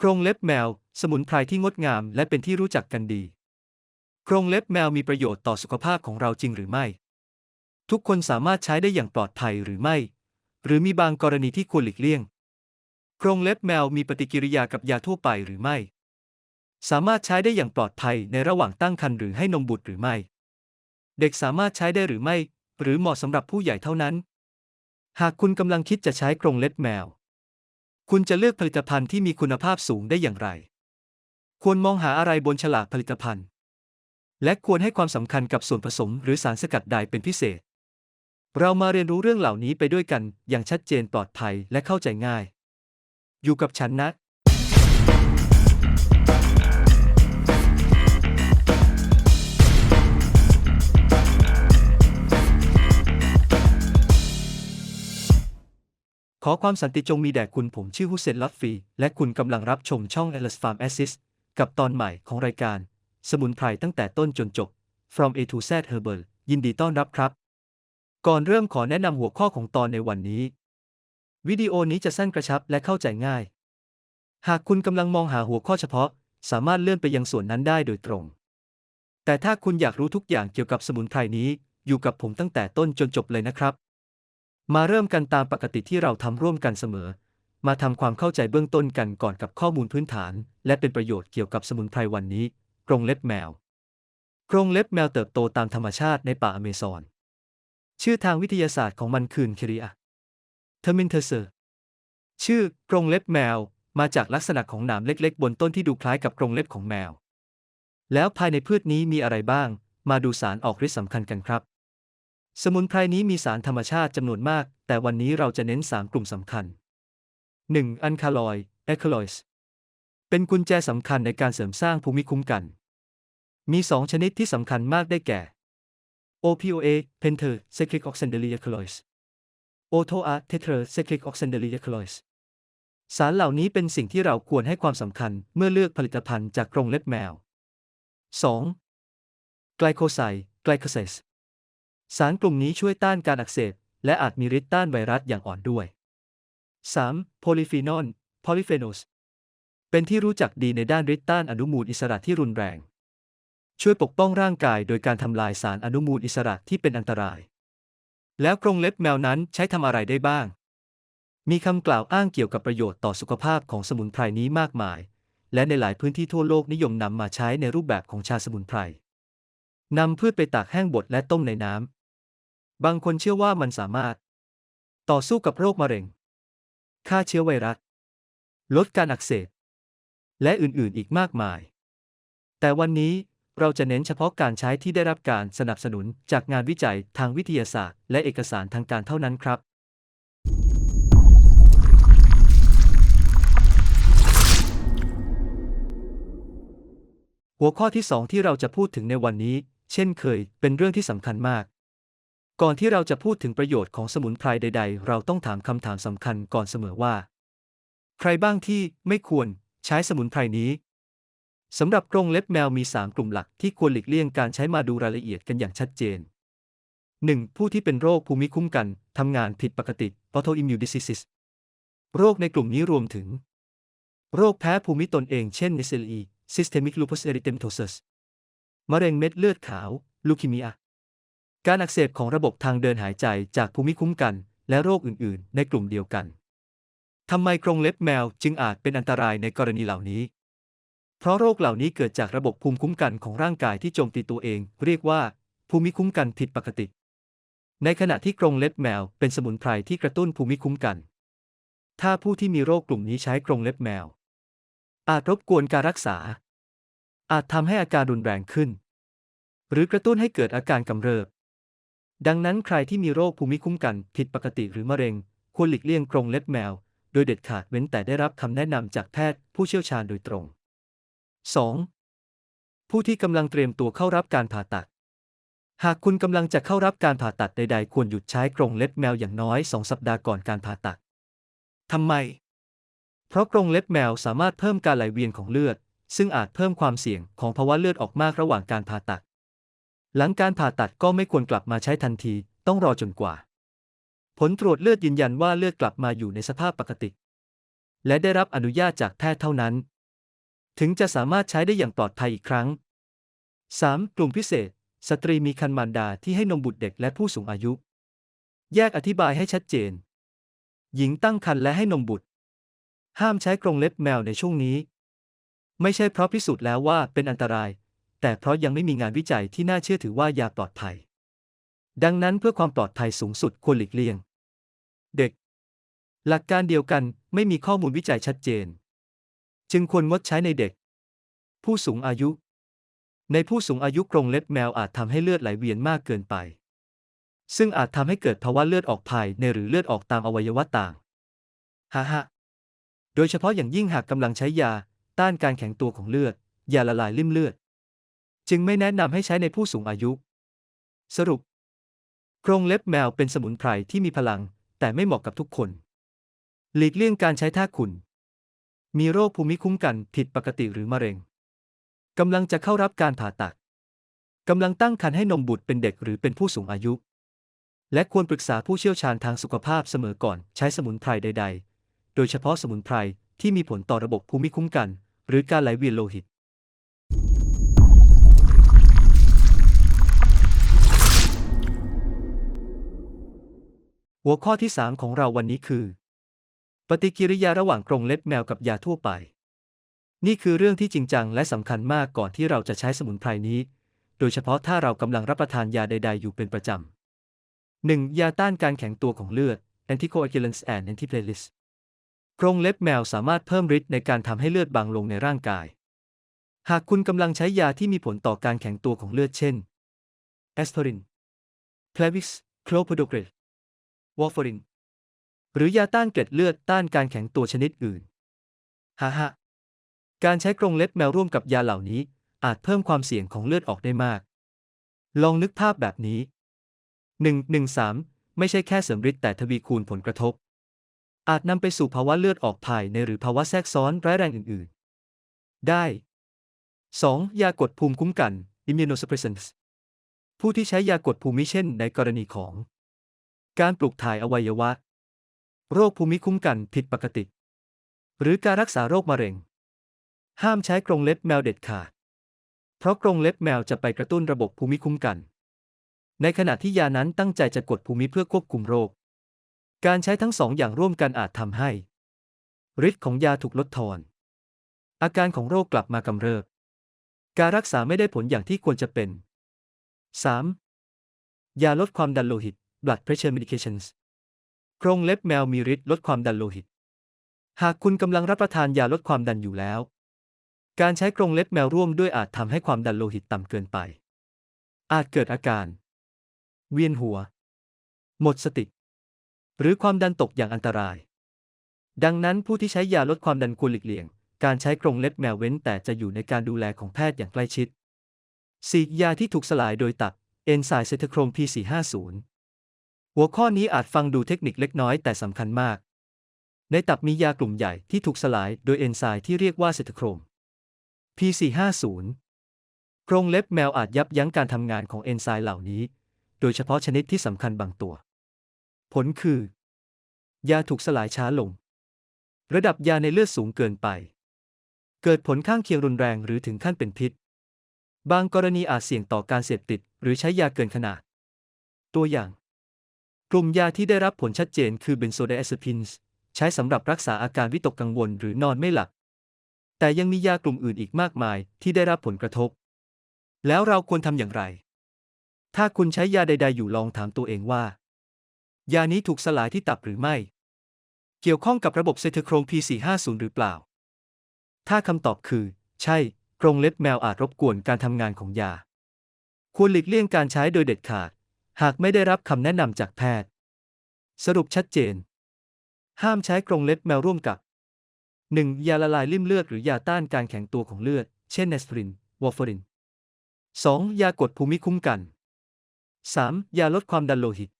โครงเล็บแมว สมุนไพรที่งดงามและเป็นที่รู้จักกันดี โครงเล็บแมวมีประโยชน์ต่อสุขภาพของเราจริงหรือไม่ ทุกคนสามารถใช้ได้อย่างปลอดภัยหรือไม่ หรือมีบางกรณีที่ควรหลีกเลี่ยง โครงเล็บแมวมีปฏิกิริยากับยาทั่วไปหรือไม่ สามารถใช้ได้อย่างปลอดภัยในระหว่างตั้งครรภ์หรือให้นมบุตรหรือไม่ เด็กสามารถใช้ได้หรือไม่ หรือเหมาะสำหรับผู้ใหญ่เท่านั้น หากคุณกำลังคิดจะใช้กรงเล็บแมว คุณจะเลือกผลิตภัณฑ์ที่มีคุณภาพสูงได้อย่างไร ควรมองหาอะไรบนฉลากผลิตภัณฑ์ และควรให้ความสำคัญกับส่วนผสมหรือสารสกัดใดเป็นพิเศษ เรามาเรียนรู้เรื่องเหล่านี้ไปด้วยกันอย่างชัดเจนปลอดภัยและเข้าใจง่าย อยู่กับฉันนะ ขอความสันติจงมีแด่คุณผมชื่อฮุเซนลัฟฟี และคุณกำลังรับชมช่อง e l i s Farm Assist กับตอนใหม่ของรายการ สมุนไพรตั้งแต่ต้นจนจบ From A to Z Herbal ยินดีต้อนรับครับ ก่อนเริ่มขอแนะนำหัวข้อของตอนในวันนี้ วิดีโอนี้จะสั้นกระชับและเข้าใจง่าย หากคุณกำลังมองหาหัวข้อเฉพาะ สามารถเลื่อนไปยังส่วนนั้นได้โดยตรง แต่ถ้าคุณอยากรู้ทุกอย่างเกี่ยวกับสมุนไพรนี้ อยู่กับผมตั้งแต่ต้นจนจบเลยนะครับ มาเริ่มกันตามปกติที่เราทำร่วมกันเสมอ มาทำความเข้าใจเบื้องต้นกันก่อนกับข้อมูลพื้นฐาน และเป็นประโยชน์เกี่ยวกับสมุนไพรวันนี้ กรงเล็บแมว กรงเล็บแมวเติบโตตามธรรมชาติในป่าอเมซอน ชื่อทางวิทยาศาสตร์ของมันคือเคเรียเทมินเทเซอร์ ชื่อกรงเล็บแมวมาจากลักษณะของหนามเล็ก ๆ บนต้นที่ดูคล้ายกับกรงเล็บของแมว แล้วภายในพืชนี้มีอะไรบ้าง มาดูสารออกฤทธิ์สำคัญกันครับ สมุนไพรนี้มีสารธรรมชาติจำนวนมาก แต่วันนี้เราจะเน้น 3 กลุ่มสำคัญ 1. อันคาลอยเอคลอยส์เป็นกุญแจสำคัญในการเสริมสร้างภูมิคุ้มกัน มี 2 ชนิดที่สำคัญมากได้แก่ OPOA Penter Cyclic Oxendelia c l o i s OTOA Tetra Cyclic Oxendelia c l o i s สารเหล่านี้เป็นสิ่งที่เราควรให้ความสำคัญเมื่อเลือกผลิตภัณฑ์จากกรงเล็บแมว 2. ไกลโคไซไกลโคไซส์ สารกลุ่มนี้ช่วยต้านการอักเสบและอาจมีฤทธิ์ต้านไวรัสอย่างอ่อนด้วย 3. โพลีฟีนอลพลิเฟโนสเป็นที่รู้จักดีในด้านฤทธิ์ต้านอนุมูลอิสระที่รุนแรง ช่วยปกป้องร่างกายโดยการทำลายสารอนุมูลอิสระที่เป็นอันตราย แล้วกรงเล็บแมวนั้นใช้ทำอะไรได้บ้าง มีคำกล่าวอ้างเกี่ยวกับประโยชน์ต่อสุขภาพของสมุนไพรนี้มากมาย และในหลายพื้นที่ทั่วโลกนิยมนำมาใช้ในรูปแบบของชาสมุนไพรนำพืชไปตากแห้งบดและต้มในน้ำ บางคนเชื่อว่ามันสามารถ ต่อสู้กับโรคมะเร็ง ฆ่าเชื้อไวรัส ลดการอักเสบ และอื่น ๆ อีกมากมาย แต่วันนี้เราจะเน้นเฉพาะการใช้ที่ได้รับการสนับสนุนจากงานวิจัยทางวิทยาศาสตร์ และเอกสารทางการเท่านั้นครับ หัวข้อที่สองที่เราจะพูดถึงในวันนี้ เช่นเคย เป็นเรื่องที่สำคัญมาก ก่อนที่เราจะพูดถึงประโยชน์ของสมุนไพรใด ๆ เราต้องถามคำถามสำคัญก่อนเสมอว่า ใครบ้างที่ไม่ควรใช้สมุนไพรนี้สำหรับกรงเล็บแมวมี 3 กลุ่มหลักที่ควรหลีกเลี่ยงการใช้มาดูรายละเอียดกันอย่างชัดเจน 1. ผู้ที่เป็นโรคภูมิคุ้มกันทำงานผิดปกติ autoimmune diseases โรคในกลุ่มนี้รวมถึง โรคแพ้ภูมิตนเองเช่น SLE Systemic Lupus Erythematosus มะเร็งเม็ดเลือดขาวลูคีเมีย การอักเสบของระบบทางเดินหายใจจากภูมิคุ้มกัน และโรคอื่น ๆ ในกลุ่มเดียวกัน ทำไมกรงเล็บแมวจึงอาจเป็นอันตรายในกรณีเหล่านี้ เพราะโรคเหล่านี้เกิดจากระบบภูมิคุ้มกันของร่างกายที่โจมตีตัวเอง เรียกว่าภูมิคุ้มกันผิดปกติ ในขณะที่กรงเล็บแมวเป็นสมุนไพรที่กระตุ้นภูมิคุ้มกัน ถ้าผู้ที่มีโรคกลุ่มนี้ใช้กรงเล็บแมว อาจรบกวนการรักษา อาจทำให้อาการรุนแรงขึ้น หรือกระตุ้นให้เกิดอาการกำเริบ ดังนั้นใครที่มีโรคภูมิคุ้มกันผิดปกติหรือมะเร็ง ควรหลีกเลี่ยงกรงเล็บแมว โดยเด็ดขาดเว้นแต่ได้รับคำแนะนำจากแพทย์ผู้เชี่ยวชาญโดยตรง 2. ผู้ที่กำลังเตรียมตัวเข้ารับการผ่าตัด หากคุณกำลังจะเข้ารับการผ่าตัดใดๆ ควรหยุดใช้กรงเล็บแมวอย่างน้อย 2 สัปดาห์ก่อนการผ่าตัดทำไม เพราะกรงเล็บแมวสามารถเพิ่มการไหลเวียนของเลือด ซึ่งอาจเพิ่มความเสี่ยงของภาวะเลือดออกมากระหว่างการผ่าตัด หลังการผ่าตัดก็ไม่ควรกลับมาใช้ทันที ต้องรอจนกว่า ผลตรวจเลือดยืนยันว่าเลือดกลับมาอยู่ในสภาพปกติ และได้รับอนุญาตจากแพทย์เท่านั้น ถึงจะสามารถใช้ได้อย่างปลอดภัยอีกครั้ง 3. กลุ่มพิเศษ สตรีมีครรภ์มารดาที่ให้นมบุตรเด็กและผู้สูงอายุ แยกอธิบายให้ชัดเจน หญิงตั้งครรภ์และให้นมบุตร ห้ามใช้กรงเล็บแมวในช่วงนี้ ไม่ใช่เพราะพิสูจน์แล้วว่าเป็นอันตราย แต่เพราะยังไม่มีงานวิจัยที่น่าเชื่อถือว่ายาปลอดภัย ดังนั้นเพื่อความปลอดภัยสูงสุดควรหลีกเลี่ยง เด็ก หลักการเดียวกันไม่มีข้อมูลวิจัยชัดเจน จึงควรงดใช้ในเด็ก ผู้สูงอายุ ในผู้สูงอายุกรงเล็บแมวอาจทำให้เลือดไหลเวียนมากเกินไป ซึ่งอาจทำให้เกิดภาวะเลือดออกภายในหรือเลือดออกตามอวัยวะต่างฮ่าฮะโดยเฉพาะอย่างยิ่งหากกำลังใช้ยาต้านการแข็งตัวของเลือดยาละลายริ่มเลือด จึงไม่แนะนำให้ใช้ในผู้สูงอายุ สรุปกรงเล็บแมวเป็นสมุนไพรที่มีพลัง แต่ไม่เหมาะกับทุกคน หลีกเลี่ยงการใช้ท่าขุนมีโรคภูมิคุ้มกันผิดปกติหรือมะเร็งกำลังจะเข้ารับการผ่าตัดกำลังตั้งครรภ์ให้นมบุตรเป็นเด็กหรือเป็นผู้สูงอายุ และควรปรึกษาผู้เชี่ยวชาญทางสุขภาพเสมอก่อนใช้สมุนไพรใด ๆ โดยเฉพาะสมุนไพรที่มีผลต่อระบบภูมิคุ้มกัน หรือการไหลเวียนโลหิต หัวข้อที่ 3 ของเราวันนี้คือ ปฏิกิริยาระหว่างกรงเล็บแมวกับยาทั่วไป นี่คือเรื่องที่จริงจังและสำคัญมากก่อนที่เราจะใช้สมุนไพรนี้ โดยเฉพาะถ้าเรากำลังรับประทานยาใด ๆ อยู่เป็นประจำ 1. ยาต้านการแข็งตัวของเลือด anticoagulants and antiplatelets กรงเล็บแมวสามารถเพิ่มฤทธิ์ในการทำให้เลือดบางลงในร่างกาย หากคุณกำลังใช้ยาที่มีผลต่อการแข็งตัวของเลือดเช่น aspirin Plavix clopidogrel warfarin หรือยาต้านเกล็ดเลือดต้านการแข็งตัวชนิดอื่นฮ่าฮะการใช้กรงเล็บแมวร่วมกับยาเหล่านี้ อาจเพิ่มความเสี่ยงของเลือดออกได้มาก ลองนึกภาพแบบนี้ 113 ไม่ใช่แค่เสริมฤทธิ์แต่ทวีคูณผลกระทบ อาจนำไปสู่ภาวะเลือดออกภายในหรือภาวะแทรกซ้อนร้ายแรงอื่น ๆ ได้ 2. ยากดภูมิคุ้มกัน immunosuppressants ผู้ที่ใช้ยากดภูมิเช่นในกรณีของ การปลูกถ่ายอวัยวะ โรคภูมิคุ้มกันผิดปกติ หรือการรักษาโรคมะเร็ง ห้ามใช้กรงเล็บแมวเด็ดขาด เพราะกรงเล็บแมวจะไปกระตุ้นระบบภูมิคุ้มกัน ในขณะที่ยานั้นตั้งใจจะกดภูมิเพื่อควบคุมโรค การใช้ทั้งสองอย่างร่วมกันอาจทำให้ฤทธิ์ของยาถูกลดทอน อาการของโรคกลับมากำเริบ การรักษาไม่ได้ผลอย่างที่ควรจะเป็น 3. ยาลดความดันโลหิต blood pressure medications กรงเล็บแมวมีฤทธิ์ลดความดันโลหิต หากคุณกำลังรับประทานยาลดความดันอยู่แล้ว การใช้กรงเล็บแมวร่วมด้วยอาจทำให้ความดันโลหิตต่ำเกินไป อาจเกิดอาการ เวียนหัว หมดสติ หรือความดันตกอย่างอันตราย ดังนั้นผู้ที่ใช้ยาลดความดันควรหลีกเลี่ยง การใช้กรงเล็บแมวเว้นแต่จะอยู่ในการดูแลของแพทย์อย่างใกล้ชิด 4. ยาที่ถูกสลายโดยตับเอนไซม์เซตโครม P450 หัวข้อนี้อาจฟังดูเทคนิคเล็กน้อยแต่สำคัญมาก ในตับมียากลุ่มใหญ่ที่ถูกสลายโดยเอนไซม์ที่เรียกว่าเซตโครม P450 กรงเล็บแมวอาจยับยั้งการทำงานของเอนไซม์เหล่านี้ โดยเฉพาะชนิดที่สำคัญบางตัว ผลคือ ยาถูกสลายช้าลง ระดับยาในเลือดสูงเกินไป เกิดผลข้างเคียงรุนแรงหรือถึงขั้นเป็นพิษ บางกรณีอาจเสี่ยงต่อการเสพติด หรือใช้ยาเกินขนาด ตัวอย่าง กลุ่มยาที่ได้รับผลชัดเจนคือเบนโซไดอะเซพินส์ใช้สำหรับรักษาอาการวิตกกังวลหรือนอนไม่หลับ แต่ยังมียากลุ่มอื่นอีกมากมายที่ได้รับผลกระทบ แล้วเราควรทำอย่างไร ถ้าคุณใช้ยาใด ๆ อยู่ลองถามตัวเองว่า ยานี้ถูกสลายที่ตับหรือไม่ เกี่ยวข้องกับระบบเซตโครม P450 หรือเปล่า ถ้าคำตอบคือ ใช่กรงเล็บแมวอาจรบกวนการทำงานของยา ควรหลีกเลี่ยงการใช้โดยเด็ดขาด หากไม่ได้รับคำแนะนำจากแพทย์ สรุปชัดเจน ห้ามใช้กรงเล็บแมวร่วมกับ 1. ยาละลายริ่มเลือดหรือยาต้านการแข็งตัวของเลือด เช่นเนสปริน วอร์ฟาริน 2. ยากดภูมิคุ้มกัน 3. ยาลดความดันโลหิต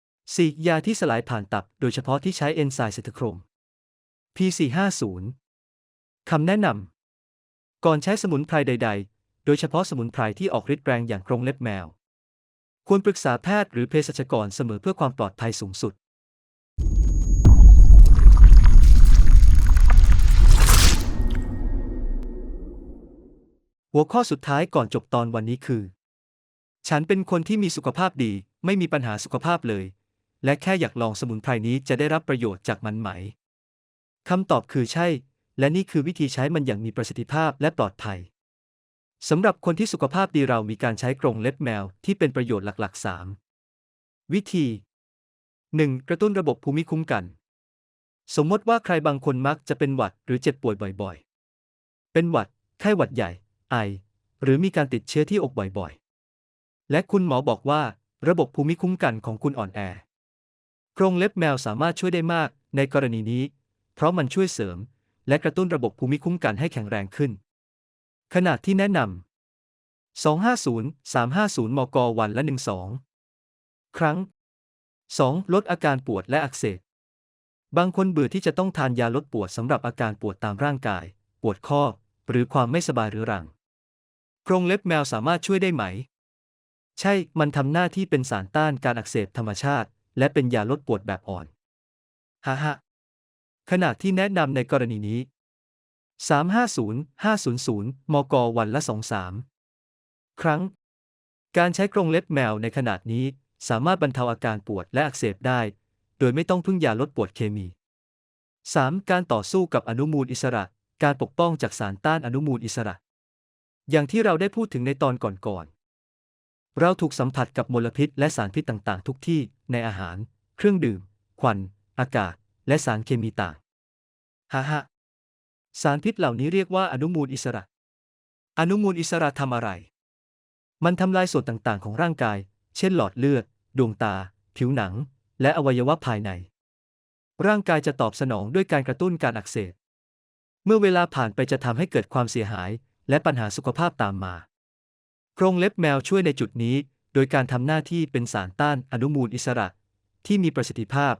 4. ยาที่สลายผ่านตับ โดยเฉพาะที่ใช้เอนไซม์เซตโครม P450 คำแนะนำ ก่อนใช้สมุนไพรใด ๆ โดยเฉพาะสมุนไพรที่ออกฤทธิ์แรงอย่างกรงเล็บแมว ควรปรึกษาแพทย์หรือเภสัชกรเสมอเพื่อความปลอดภัยสูงสุด หัวข้อสุดท้ายก่อนจบตอนวันนี้คือ ฉันเป็นคนที่มีสุขภาพดี ไม่มีปัญหาสุขภาพเลย และแค่อยากลองสมุนไพรนี้จะได้รับประโยชน์จากมันไหมคำตอบคือใช่ และนี่คือวิธีใช้มันอย่างมีประสิทธิภาพและปลอดภัย สำหรับคนที่สุขภาพดีเรามีการใช้กรงเล็บแมวที่เป็นประโยชน์หลักๆ 3 วิธี 1. กระตุ้นระบบภูมิคุ้มกัน สมมติว่าใครบางคนมักจะเป็นหวัดหรือเจ็บป่วยบ่อยๆ เป็นหวัด ไข้หวัดใหญ่ ไอ หรือมีการติดเชื้อที่อกบ่อยๆ และคุณหมอบอกว่า ระบบภูมิคุ้มกันของคุณอ่อนแอ กรงเล็บแมวสามารถช่วยได้มากในกรณีนี้ เพราะมันช่วยเสริม และกระตุ้นระบบภูมิคุ้มกันให้แข็งแรงขึ้น ขนาดที่แนะนำ250 350 มก วันละ 1-2 ครั้ง 2. ลดอาการปวดและอักเสบบางคนเบื่อที่จะต้องทานยาลดปวดสำหรับอาการปวดตามร่างกาย ปวดข้อ หรือความไม่สบายเรื้อรังกรงเล็บแมวสามารถช่วยได้ไหม ใช่ มันทำหน้าที่เป็นสารต้านการอักเสบธรรมชาติ และเป็นยาลดปวดแบบอ่อน ฮ่าฮขนาดที่แนะนำในกรณีนี้ 350 500 มก วันละ 2-3 ครั้ง การใช้กรงเล็บแมวในขนาดนี้สามารถบรรเทาอาการปวดและอักเสบได้ โดยไม่ต้องพึ่งยาลดปวดเคมี 3. การต่อสู้กับอนุมูลอิสระ การปกป้องจากสารต้านอนุมูลอิสระ อย่างที่เราได้พูดถึงในตอนก่อนๆ เราถูกสัมผัสกับมลพิษและสารพิษต่างๆ ทุกที่ในอาหาร เครื่องดื่ม ควัน อากาศ และสารเคมีต่าง ฮ่าฮะ สารพิษเหล่านี้เรียกว่าอนุมูลอิสระ อนุมูลอิสระทำอะไร มันทำลายส่วนต่างๆ ของร่างกาย เช่นหลอดเลือด ดวงตา ผิวหนัง และอวัยวะภายใน ร่างกายจะตอบสนองด้วยการกระตุ้นการอักเสบ เมื่อเวลาผ่านไปจะทำให้เกิดความเสียหาย และปัญหาสุขภาพตามมากรงเล็บแมวช่วยในจุดนี้ โดยการทำหน้าที่เป็นสารต้านอนุมูลอิสระ ที่มีประสิทธิภาพ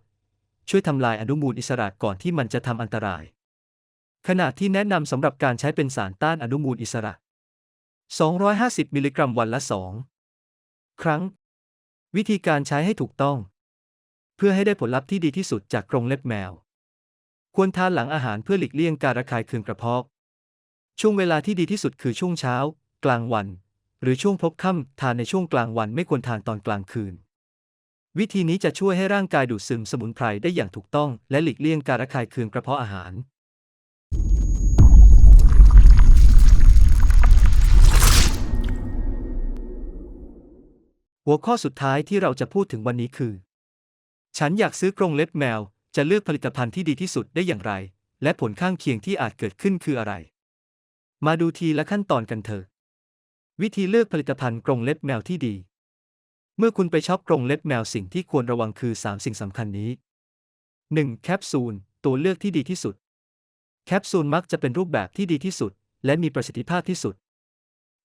ช่วยทำลายอนุมูลอิสระก่อนที่มันจะทำอันตราย ขนาดที่แนะนำสำหรับการใช้เป็นสารต้านอนุมูลอิสระ 250 มิลลิกรัมวันละ 2 ครั้ง วิธีการใช้ให้ถูกต้อง เพื่อให้ได้ผลลัพธ์ที่ดีที่สุดจากกรงเล็บแมว ควรทานหลังอาหารเพื่อหลีกเลี่ยงการระคายเคืองกระเพาะ ช่วงเวลาที่ดีที่สุดคือช่วงเช้า กลางวัน หรือช่วงพบค่ำทานในช่วงกลางวันไม่ควรทานตอนกลางคืน วิธีนี้จะช่วยให้ร่างกายดูดซึมสมุนไพรได้อย่างถูกต้อง และหลีกเลี่ยงการระคายเคืองกระเพาะอาหาร หัวข้อสุดท้ายที่เราจะพูดถึงวันนี้คือ ฉันอยากซื้อกรงเล็บแมว จะเลือกผลิตภัณฑ์ที่ดีที่สุดได้อย่างไร และผลข้างเคียงที่อาจเกิดขึ้นคืออะไร มาดูทีละขั้นตอนกันเถอะ วิธีเลือกผลิตภัณฑ์กรงเล็บแมวที่ดี เมื่อคุณไปช็อปกรงเล็บแมวสิ่งที่ควรระวังคือ 3 สิ่งสำคัญนี้ 1. แคปซูล ตัวเลือกที่ดีที่สุด แคปซูลมักจะเป็นรูปแบบที่ดีที่สุด และมีประสิทธิภาพที่สุด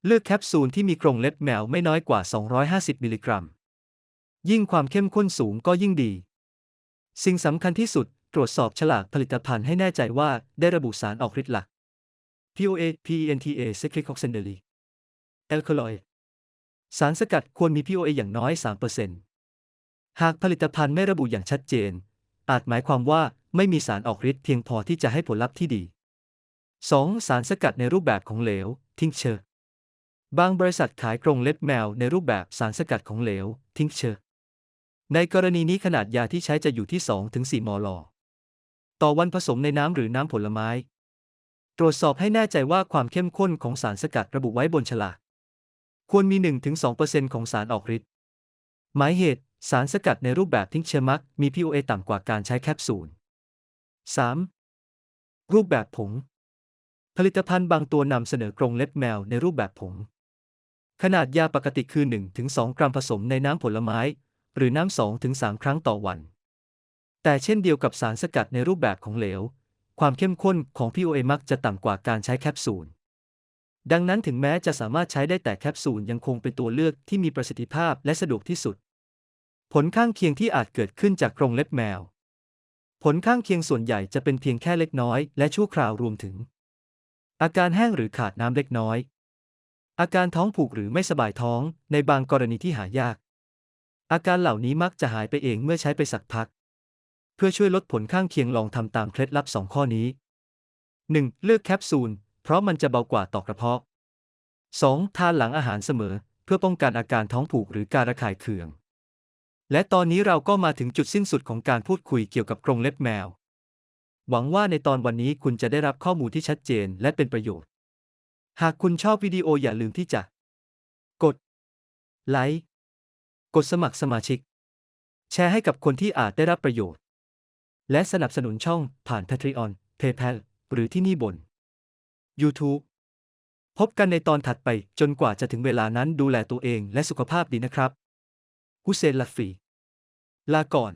เลือกแคปซูลที่มีกรงเล็บแมวไม่น้อยกว่า 250 มิลลิกรัม ยิ่งความเข้มข้นสูงก็ยิ่งดี สิ่งสำคัญที่สุด ตรวจสอบฉลากผลิตภัณฑ์ให้แน่ใจว่าได้ระบุสารออกฤทธิ์หลัก POA PENTA c y c l i c o x a n d e l y alkaloid สารสกัดควรมี POA อย่างน้อย 3%หากผลิตภัณฑ์ไม่ระบุอย่างชัดเจน อาจหมายความว่าไม่มีสารออกฤทธิ์เพียงพอที่จะให้ผลลัพธ์ที่ดี 2. สารสกัดในรูปแบบของเหลว ทิงเชอร์ บางบริษัทขายกรงเล็บแมวในรูปแบบสารสกัดของเหลว ทิงเชอร์ในกรณีนี้ขนาดยาที่ใช้จะอยู่ที่ 2-4 มล ต่อวันผสมในน้ำหรือน้ำผลไม้ ตรวจสอบให้แน่ใจว่าความเข้มข้นของสารสกัดระบุไว้บนฉลาก ควรมี 1-2%ของสารออกฤทธิ์ หมายเหตุ สารสกัดในรูปแบบทิงเชอร์มัก มี POA ต่ำกว่าการใช้แคปซูล 3. รูปแบบผง ผลิตภัณฑ์บางตัวนำเสนอกรงเล็บแมวในรูปแบบผง ขนาดยาปกติคือ 1-2 กรัมผสมในน้ำผลไม้ หรือน้ำ 2-3 ครั้งต่อวัน แต่เช่นเดียวกับสารสกัดในรูปแบบของเหลว ความเข้มข้นของ POA มักจะต่ำกว่าการใช้แคปซูล ดังนั้นถึงแม้จะสามารถใช้ได้แต่แคปซูลยังคงเป็นตัวเลือกที่มีประสิทธิภาพและสะดวกที่สุด ผลข้างเคียงที่อาจเกิดขึ้นจากกรงเล็บแมว ผลข้างเคียงส่วนใหญ่จะเป็นเพียงแค่เล็กน้อย และชั่วคราวรวมถึง อาการแห้งหรือขาดน้ำเล็กน้อย อาการท้องผูกหรือไม่สบายท้องในบางกรณีที่หายาก อาการเหล่านี้มักจะหายไปเองเมื่อใช้ไปสักพัก เพื่อช่วยลดผลข้างเคียงลองทำตามเคล็ดลับ 2 ข้อนี้ 1. เลือกแคปซูล เพราะมันจะเบากว่าต่อกระเพาะ 2. ทานหลังอาหารเสมอ เพื่อป้องกันอาการท้องผูกหรือการระคายเคือง และตอนนี้เราก็มาถึงจุดสิ้นสุดของการพูดคุยเกี่ยวกับกรงเล็บแมว หวังว่าในตอนวันนี้คุณจะได้รับข้อมูลที่ชัดเจนและเป็นประโยชน์ หากคุณชอบวิดีโออย่าลืมที่จะ กด ไลค์ กดสมัครสมาชิก แชร์ให้กับคนที่อาจได้รับประโยชน์ และสนับสนุนช่องผ่าน Patreon PayPal หรือที่นี่บน YouTube พบกันในตอนถัดไปจนกว่าจะถึงเวลานั้นดูแลตัวเองและสุขภาพดีนะครับ ฮุเซนลัฟฟี ลาก่อน